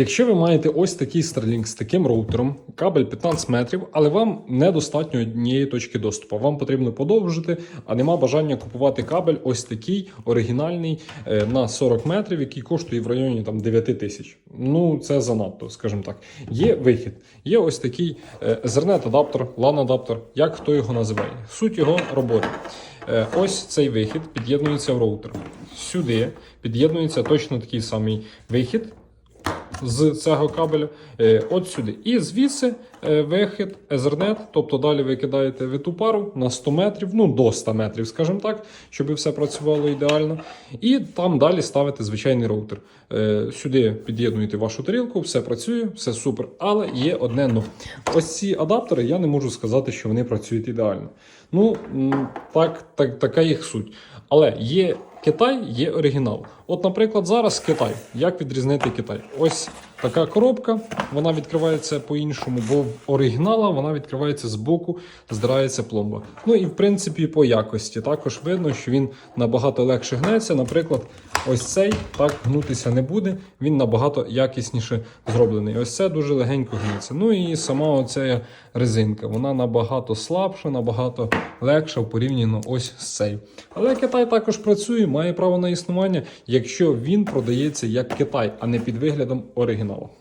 Якщо ви маєте ось такий Starlink з таким роутером, кабель 15 метрів, але вам недостатньо однієї точки доступу. Вам потрібно подовжити, а нема бажання купувати кабель ось такий оригінальний е, на 40 метрів, який коштує в районі там 9 тисяч. Ну це занадто, скажімо так. Є вихід. Є ось такий е, Ethernet адаптер, LAN адаптер, як хто його називає. Суть його роботи. Е, Ось цей вихід під'єднується в роутер. Сюди під'єднується точно такий самий вихід з цього кабеля, е, от сюди. І звідси е, вихід Ethernet, тобто далі ви кидаєте в ту пару на 100 метрів, ну до 100 метрів, скажімо так, щоб все працювало ідеально. І там далі ставите звичайний роутер. Е, Сюди під'єднуєте вашу тарілку, все працює, все супер. Але є одне но. Ось ці адаптери я не можу сказати, що вони працюють ідеально. Ну, так, так, така їх суть. Але є Китай, є оригінал. От, наприклад, зараз Китай. Як відрізнити Китай? Ось така коробка, вона відкривається по-іншому, бо в оригінала вона відкривається з боку, здирається пломба. Ну і в принципі по якості також видно, що він набагато легше гнеться. Наприклад, ось цей так гнутися не буде, він набагато якісніше зроблений. Ось це дуже легенько гнеться. Ну і сама оця резинка, вона набагато слабша, набагато легша порівняно ось з цей. Але Китай також працює, має право на існування, якщо він продається як Китай, а не під виглядом оригіналу. Dynamo.